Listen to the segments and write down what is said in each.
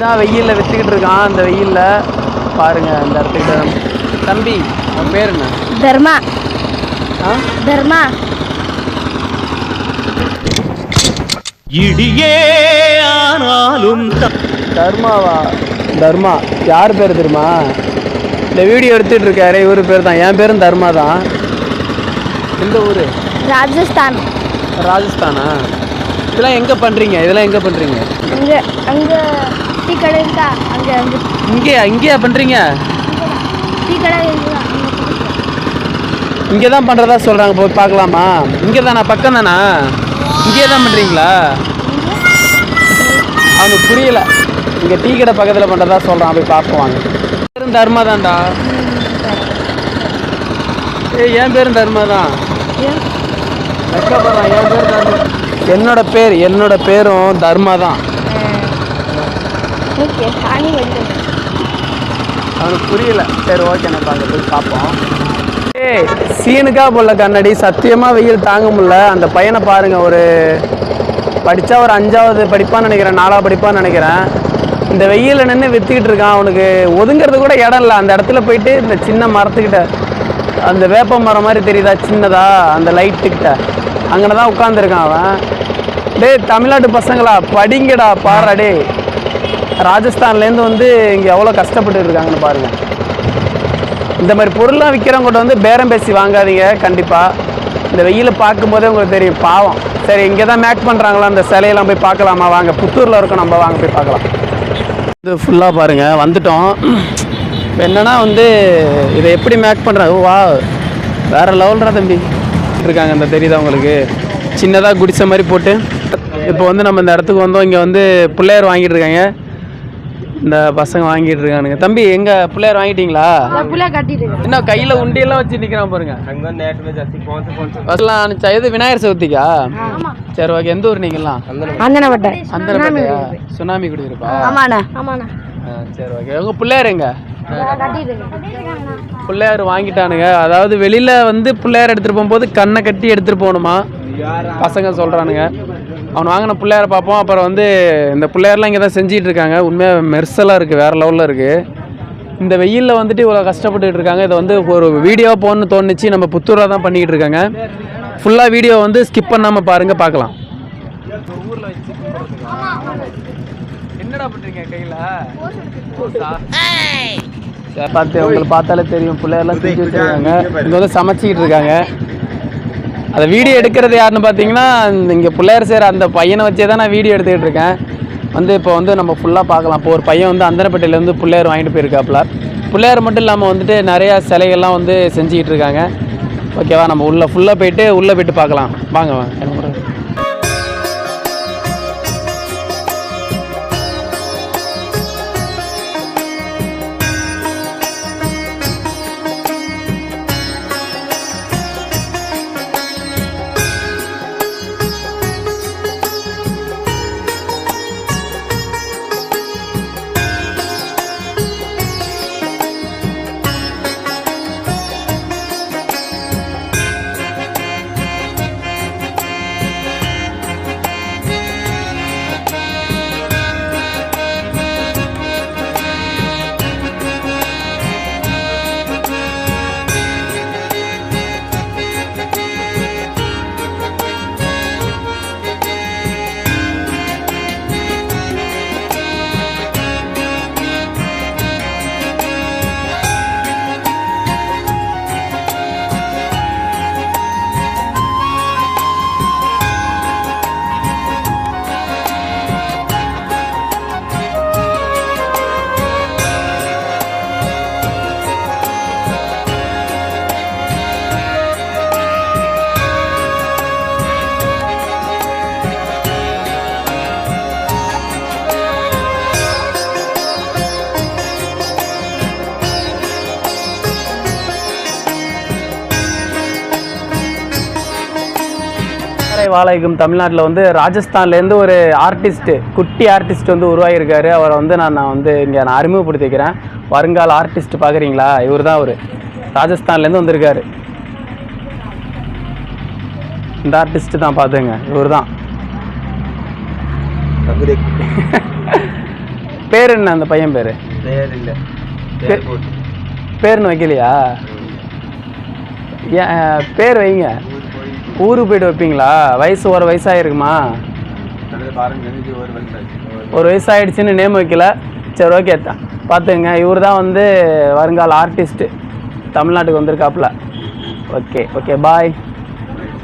தான் வெயிலில் விற்றுக்கிட்டு இருக்கான் அந்த வெயிலில். பாருங்க இந்த இடத்துக்கிட்ட. தம்பி உன் பேர் என்ன? தர்மா. ஆ? தர்மா. இடியே ஆனாலும் த- தர்மாவா? தர்மா. யார் பேர் தெரியுமா இந்த வீடியோ எடுத்துட்டு இருக்காரு இவர் பேர் தான். என் பேரும் தர்மா தான். எந்த ஊர்? ராஜஸ்தான். ராஜஸ்தானா? இதெல்லாம் எங்கே பண்ணுறீங்க இதெல்லாம் எங்கே பண்ணுறீங்க அங்கே அங்கே. டீ கடை இருக்கா அங்கே அங்கே இங்கேயா இங்கேயா பண்ணுறீங்க டீ கடை இங்கே தான் பண்ணுறதா சொல்கிறாங்க போய் பார்க்கலாமா? இங்கே தானா பக்கம் தானா இங்கே தான் பண்ணுறீங்களா அவனுக்கு புரியல. இங்கே டீ கடை பக்கத்தில் பண்ணுறதா சொல்கிறான் போய் பார்ப்போம் வாங்க. பேரும் தர்மா தான்டா ஏய் என் பேரும் தர்மா. தான் என்னோட பேர் என்னோட பேரும் தர்மா தான் ஓகே சாணி வடிக்கிறது அவனுக்கு புரியல. சரி ஓகே நான் அங்கே போய் பார்ப்போம். ஏய் சீனுக்கா போல கண்ணாடி. சத்தியமாக வெயில் தாங்க முடியல. அந்த பையனை பாருங்கள் ஒரு படித்தா ஒரு அஞ்சாவது படிப்பான்னு நினைக்கிறேன் நாலாவது படிப்பான்னு நினைக்கிறேன். இந்த வெயிலில் நின்று விற்றுக்கிட்டு இருக்கான். அவனுக்கு ஒதுங்கிறது கூட இடம் இல்லை. அந்த இடத்துல போயிட்டு இந்த சின்ன மரத்துக்கிட்ட அந்த வேப்ப மரம் மாதிரி தெரியுதா? சின்னதா அந்த லைட்டுக்கிட்ட அங்கே தான் உட்காந்துருக்கான் அவன். டேய் தமிழ்நாட்டு பசங்களா படிங்கடா பாருடா ராஜஸ்தான்லேருந்து வந்து இங்கே எவ்வளோ கஷ்டப்பட்டு இருக்காங்கன்னு பாருங்கள் இந்த மாதிரி பொருள்லாம் விற்கிறவங்ககிட்ட வந்து பேரம் பேசி வாங்காதீங்க கண்டிப்பாக இந்த வெயிலை பார்க்கும்போதே உங்களுக்கு தெரியும் பாவம். சரி இங்கே தான் மேக் பண்ணுறாங்களா அந்த சிலையெல்லாம் போய் பார்க்கலாமா? வாங்க புத்தூரில் இருக்கோம் நம்ம வாங்க போய் பார்க்கலாம். இது ஃபுல்லாக பாருங்கள் வந்துட்டோம். என்னென்னா என்னன்னா வந்து இதை எப்படி மேக் பண்ணுறாங்க வா வேறு லெவல்ரா தம்பி. இருக்காங்க இந்த தெரியுதா உங்களுக்கு? சின்னதாக குடிசை மாதிரி போட்டு. இப்போ வந்து நம்ம இந்த இடத்துக்கு வந்தோம் இங்கே வந்து பிள்ளையார் வாங்கிட்டு இருக்காங்க. இந்த பசங்க வாங்கிட்டு இருக்கானுங்க. தம்பி எங்க பிள்ளையார் வாங்கிட்டீங்களா. என்ன கையில உண்டியெல்லாம் வச்சு நிக்கிறான் பாருங்க. ஃபர்ஸ்ட்லாம் அனுப்பிச்சா எது விநாயகர் சதுர்த்திக்கா? சரி ஓகே எந்த ஊர் அந்தனப்பட்ட. அந்தரப்பேட்டையா சுனாமி குடியிருப்பா? ஆமாண்ணா. ஆமாண்ணா. ஆ, சரி ஓகே உங்க பிள்ளையார் எங்க? பிள்ளையார் வாங்கிட்டானுங்க. அதாவது வெளியில வந்து பிள்ளையார் எடுத்துட்டு போகும்போது கண்ணை கட்டி எடுத்துட்டு போகணுமா? பசங்க சொல்றானுங்க. அவன் வாங்கின பிள்ளையார பார்ப்போம். அப்புறம் வந்து இந்த பிள்ளையார்லாம் இங்கே தான் செஞ்சிட்டு இருக்காங்க உண்மையாக மெர்சலாக இருக்குது வேறு லெவலில் இருக்குது இந்த வெயிலில் வந்துட்டு இவ்வளோ கஷ்டப்பட்டுட்டு இருக்காங்க. இதை வந்து ஒரு வீடியோ போடணும்னு தோணுச்சு. நம்ம புத்தூரில் தான் பண்ணிக்கிட்டு இருக்காங்க. ஃபுல்லாக வீடியோ வந்து ஸ்கிப் பண்ணாமல் பாருங்கள் பார்க்கலாம். என்னடா பண்ணுறீங்க கையில்? பார்த்து உங்களுக்கு பார்த்தாலே தெரியும். பிள்ளையெல்லாம் செஞ்சு வச்சுருக்காங்க. இங்கே வந்து சமைச்சிக்கிட்டு இருக்காங்க. அதை வீடியோ எடுக்கிறது யாருன்னு பார்த்தீங்கன்னா இங்கே பிள்ளையார் செய்கிற அந்த பையனை வச்சே தான் நான் வீடியோ எடுத்துக்கிட்டு இருக்கேன். வந்து இப்போ வந்து நம்ம ஃபுல்லாக பார்க்கலாம். இப்போ ஒரு பையன் வந்து அந்தனப்பேட்டையிலேருந்து பிள்ளையார் வாங்கிட்டு போயிருக்காப்புல. பிள்ளையார் மட்டும் இல்லாமல் வந்துட்டு நிறையா சிலைகள்லாம் வந்து செஞ்சுக்கிட்டு இருக்காங்க. ஓகேவா நம்ம உள்ளே ஃபுல்லாக போயிட்டு உள்ளே போயிட்டு பார்க்கலாம். வாங்க வாங்க ஒரு- வாழைக்கும் தமிழ்நாட்டில் வந்து ராஜஸ்தான்லேருந்து ஒரு ஆர்டிஸ்ட்டு குட்டி ஆர்டிஸ்ட் வந்து உருவாகியிருக்காரு. அவரை வந்து நான் நான் வந்து இங்கே நான் அறிமுகப்படுத்திக்கிறேன். வருங்கால ஆர்டிஸ்ட் பார்க்குறீங்களா இவர் தான் அவர் ராஜஸ்தான்லேருந்து வந்திருக்காரு. இந்த ஆர்டிஸ்ட் தான் பார்த்துங்க இவர் தான் பேர் என்ன அந்த பையன் பேர்? பேர் இல்லை பேர்னு வைக்கலையா? பேர் வைங்க. ஊருக்கு போயிட்டு வைப்பீங்களா? வயசு ஒரு வயசாயிருக்குமா? ஒரு வயசாயிடுச்சுன்னு நேம் வைக்கல. சரி ஓகே பார்த்துங்க இவர் தான் வந்து வருங்கால ஆர்டிஸ்ட்டு தமிழ்நாட்டுக்கு வந்திருக்காப்புல. ஓகே ஓகே பாய்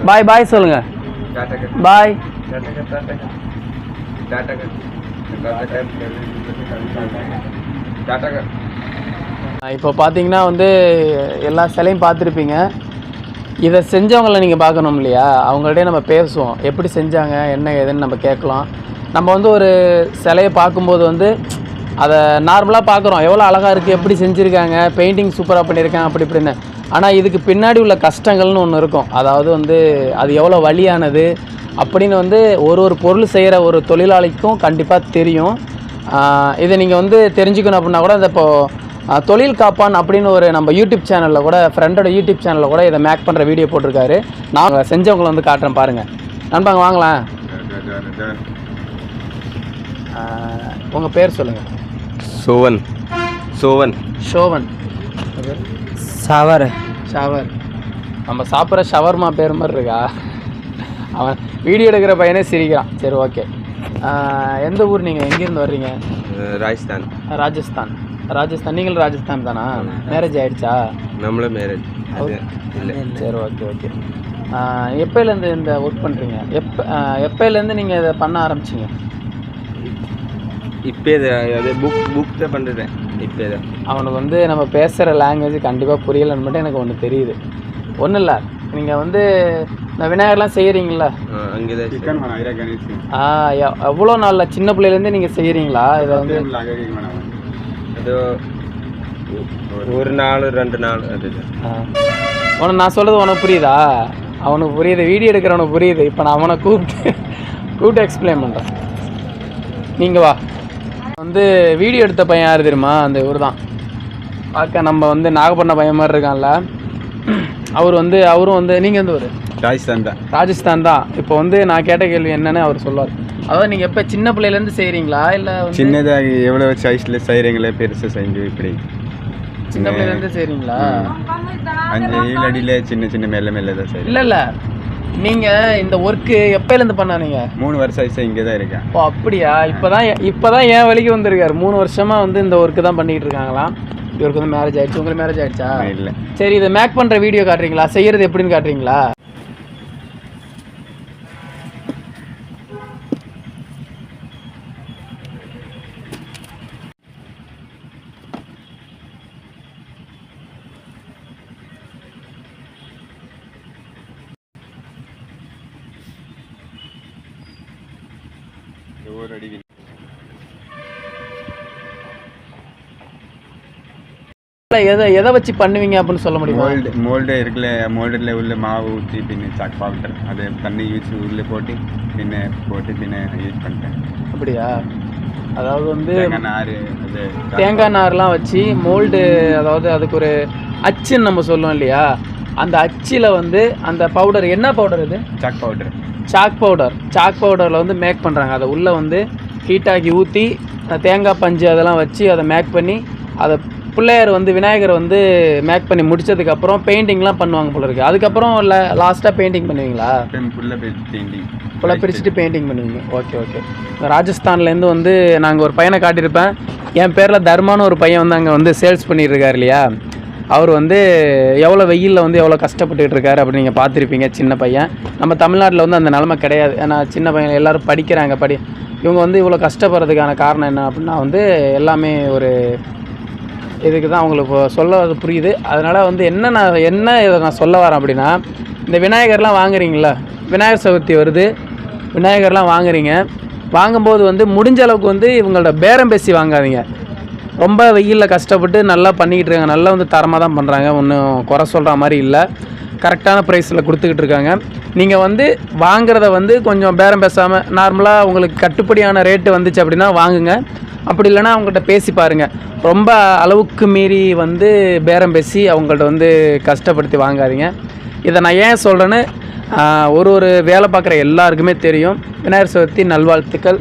பாய் பாய் சொல்லுங்கள் பாய் இப்போ பார்த்தீங்கன்னா வந்து எல்லா சிலையும் பார்த்துருப்பீங்க. இதை செஞ்சவங்கள நீங்கள் பார்க்கணும் இல்லையா? அவங்கள்ட்டே நம்ம பேசுவோம். எப்படி செஞ்சாங்க என்ன ஏதுன்னு நம்ம கேட்கலாம். நம்ம வந்து ஒரு சிலையை பார்க்கும்போது வந்து அதை நார்மலாக பார்க்குறோம். எவ்வளோ அழகாக இருக்குது எப்படி செஞ்சுருக்காங்க பெயிண்டிங் சூப்பராக பண்ணியிருக்காங்க அப்படி இப்படின்னு. ஆனால் இதுக்கு பின்னாடி உள்ள கஷ்டங்கள்னு ஒன்று இருக்கும். அதாவது வந்து அது எவ்வளோ வலியானது அப்படின்னு வந்து ஒரு ஒரு பொருள் செய்கிற ஒரு தொழிலாளிக்கும் கண்டிப்பாக தெரியும். இதை நீங்கள் வந்து தெரிஞ்சுக்கணும் அப்படின்னா கூட இந்த இப்போது தொழில் காப்பான் அப்படின்னு ஒரு நம்ம யூடியூப் சேனலில் கூட ஃப்ரெண்டோட யூடியூப் சேனலில் கூட இதை மேக் பண்ணுற வீடியோ போட்டிருக்காரு. நான் செஞ்சவங்களை வந்து காட்டுறேன் பாருங்கள் நண்பாங்க வாங்கலாம். உங்கள் பேர் சொல்லுங்கள் சோவன். சோவன். ஷோவன் சவர் ஷவர். நம்ம சாப்பிட்ற ஷவர்மா பேர் மாதிரி இருக்கா? அவன் வீடியோ எடுக்கிற பையனே சிரிக்கிறான். சரி ஓகே எந்த ஊர் நீங்கள் எங்கேருந்து வர்றீங்க? ராஜஸ்தான். ராஜஸ்தான். ராஜஸ்தான். நீங்களும் ராஜஸ்தான் தானா? மேரேஜ் ஆயிடுச்சா? நம்மள மேரேஜ் சரி ஓகே ஓகே எப்போலேருந்து இந்த ஒர்க் பண்ணுறீங்க எப்போ எப்போலேருந்து நீங்கள் இதை பண்ண ஆரம்பிச்சிங்க? இப்போ இது அது புக் புக் தான் பண்ணுறேன் இப்போ இதை அவனுக்கு வந்து நம்ம பேசுகிற லாங்குவேஜ் கண்டிப்பாக புரியலைன்னு மட்டும் எனக்கு ஒன்று தெரியுது. ஒன்றும் இல்லை. நீங்கள் வந்து இந்த விநாயகர்லாம் செய்கிறீங்களா ஆ எவ்வளோ நாளில் சின்ன பிள்ளையிலேருந்து நீங்கள் செய்கிறீங்களா இதை வந்து ஏதோ ஒரு நாள் ரெண்டு நாள் அது ஆ. உனக்கு நான் சொல்கிறது உனக்கு புரியுதா? அவனுக்கு புரியுது வீடியோ எடுக்கிறவனுக்கு புரியுது. இப்போ நான் அவனை கூப்பிட்டு கூப்பிட்டு எக்ஸ்பிளைன் பண்ணுறேன் நீங்கள் வா. வந்து வீடியோ எடுத்த பையன் யார் தெரியுமா? அந்த இவர் தான் பார்க்க நம்ம வந்து நாகப்பட்டினம் பையன் மாதிரி இருக்கான்ல. அவர் வந்து அவரும் வந்து நீங்கள் வந்து ஒரு ராஜஸ்தான் தான். ராஜஸ்தான் தான். இப்போ வந்து நான் கேட்ட கேள்வி என்னன்னு அவர் சொல்லுவார். அதாவது நீங்கள் எப்போ சின்ன பிள்ளையிலேருந்து செய்கிறீங்களா இல்லை சின்னதாக எவ்வளோ சைஸில் செய்கிறீங்களே பெருசு செஞ்சு இப்படி. சின்ன பிள்ளையிலேருந்து செய்கிறீங்களா அஞ்சு ஏழு அடியில் சின்ன சின்ன மெல்ல மெல்ல தான் செய்கிறேன் இல்லை இல்லை. நீங்கள் இந்த ஒர்க்கு எப்போலேருந்து பண்ணானீங்க மூணு வருஷம் ஆயிடுச்சு இங்கே தான் இருக்கேன். ஓ அப்படியா? இப்போ தான் இப்போ தான் என் வழிக்கு வந்திருக்காரு. மூணு வருஷமாக வந்து இந்த ஒர்க்கு தான் பண்ணிகிட்டு இருக்காங்களாம். இவருக்கு வந்து மேரேஜ் ஆயிடுச்சு. உங்களுக்கு மேரேஜ் ஆயிடுச்சா? இல்லை. சரி இதை மேக் பண்ணுற வீடியோ காட்டுறீங்களா? செய்கிறது எப்படின்னு காட்டுறீங்களா? ஒரு அடி இல்லை, எதை எதை வச்சு பண்ணுவீங்க அப்படின்னு சொல்ல முடியுமா? மோல்டு மோல்டு இருக்குல்ல மோல்டில் உள்ள மாவு ஊற்றி பின்ன சாக் பவுடர் அதை தண்ணி யூஸ் உள்ளே போட்டு பின்ன போட்டு பின்ன யூஸ் பண்ணிட்டேன். அப்படியா? அதாவது வந்து நார் அது தேங்காய் நார்லாம் வச்சு மோல்டு அதாவது அதுக்கு ஒரு அச்சுன்னு நம்ம சொல்லுவோம் இல்லையா? அந்த அச்சில் வந்து அந்த பவுடர் என்ன பவுடர் இது? Chalk powder chalk powder chalk பவுடரில் வந்து மேக் பண்ணுறாங்க அதை உள்ளே வந்து ஹீட்டாக்கி ஊற்றி தேங்காய் பஞ்சு அதெல்லாம் வச்சு அதை மேக் பண்ணி அதை பிள்ளையார் வந்து விநாயகர் வந்து மேக் பண்ணி முடிச்சதுக்கப்புறம் பெயிண்டிங்லாம் பண்ணுவாங்க போல இருக்கு. அதுக்கப்புறம் இல்லை லாஸ்ட்டாக பெயிண்டிங் பண்ணுவீங்களா? பெயிண்டிங் ஃபுல்லாக பிரிச்சுட்டு பெயிண்டிங் பண்ணுவீங்க. ஓகே ஓகே ராஜஸ்தான்லேருந்து வந்து நாங்கள் ஒரு பையனை காட்டியிருப்பேன். என் பேரில் தர்மான்னு ஒரு பையன் வந்து அங்கே வந்து சேல்ஸ் பண்ணிட்டு இருக்காரு இல்லையா? அவர் வந்து எவ்வளோ வெயிலில் வந்து எவ்வளோ கஷ்டப்பட்டுட்டு இருக்காரு அப்படின்னு நீங்கள் பார்த்துருப்பீங்க சின்ன பையன். நம்ம தமிழ்நாட்டில் வந்து அந்த நிலமை கிடையாது. ஏன்னா சின்ன பையன் எல்லாரும் படிக்கிறாங்க படி இவங்க வந்து இவ்வளோ கஷ்டப்படுறதுக்கான காரணம் என்ன அப்படின்னா வந்து எல்லாமே ஒரு இதுக்கு தான் அவங்களுக்கு சொல்ல அது புரியுது. அதனால் வந்து என்ன நான் என்ன இதை நான் சொல்ல வரேன் அப்படின்னா இந்த விநாயகர்லாம் வாங்குறீங்களா விநாயகர் சதுர்த்தி வருது விநாயகர்லாம் வாங்குறீங்க. வாங்கும்போது வந்து முடிஞ்ச அளவுக்கு வந்து இவங்களோட பேரம் பேசி வாங்காதீங்க. ரொம்ப வெயிலில் கஷ்டப்பட்டு நல்லா பண்ணிக்கிட்டு இருக்காங்க. நல்லா வந்து தரமாக தான் பண்ணுறாங்க ஒன்றும் குறை சொல்கிற மாதிரி இல்லை. கரெக்டான ப்ரைஸில் கொடுத்துக்கிட்டு இருக்காங்க. நீங்கள் வந்து வாங்குறத வந்து கொஞ்சம் பேரம் பேசாமல் நார்மலாக உங்களுக்கு கட்டுப்படியான ரேட்டு வந்துச்சு அப்படின்னா வாங்குங்க. அப்படி இல்லைன்னா அவங்கள்ட்ட பேசி பாருங்கள் ரொம்ப அளவுக்கு மீறி வந்து பேரம் பேசி அவங்கள்ட்ட வந்து கஷ்டப்படுத்தி வாங்காதீங்க. இதை நான் ஏன் சொல்கிறேன்னு ஒரு ஒரு வேலை பார்க்குற எல்லாருக்குமே தெரியும். விநாயகர் சதுர்த்தி நல்வாழ்த்துக்கள்.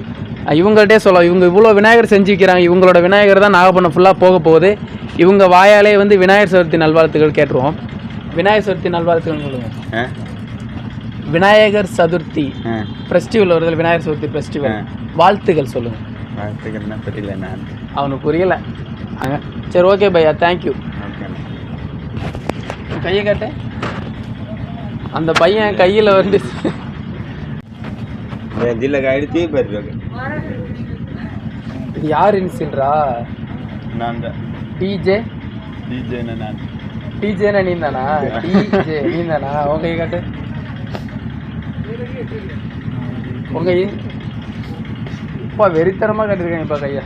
இவங்கள்ட்டே சொல்லலாம். இவங்க இவ்வளோ விநாயகர் செஞ்சு வைக்கிறாங்க. இவங்களோட விநாயகர் தான் நாகப்பட்டினம் ஃபுல்லாக போக போகுது. இவங்க வாயாலே வந்து விநாயகர் சதுர்த்தி நல்வாழ்த்துக்கள் கேட்டுருவோம். விநாயகர் சதுர்த்தி நல்வாழ்த்துக்கள் சொல்லுங்க. விநாயகர் சதுர்த்தி ஃபெஸ்டிவல் வருது விநாயகர் சதுர்த்தி ஃபெஸ்டிவல் வாழ்த்துக்கள் சொல்லுங்க. என்ன புரியல நான். அவனுக்கு புரியல. சரி ஓகே பையா தேங்க்யூ கையை கேட்டேன் அந்த பையன் கையில் வந்து ஜில்ல கையில் தீ போயிருக்கு யார் இன்சில்ரா? நான் டிஜே டிஜே நான். டிஜேனா நீ தானா டிஜே நீ தானா உங்க காட்டு. உங்க கை. அப்பா வெறித்தனமாக கட்டிருக்கேன் இப்போ கையா.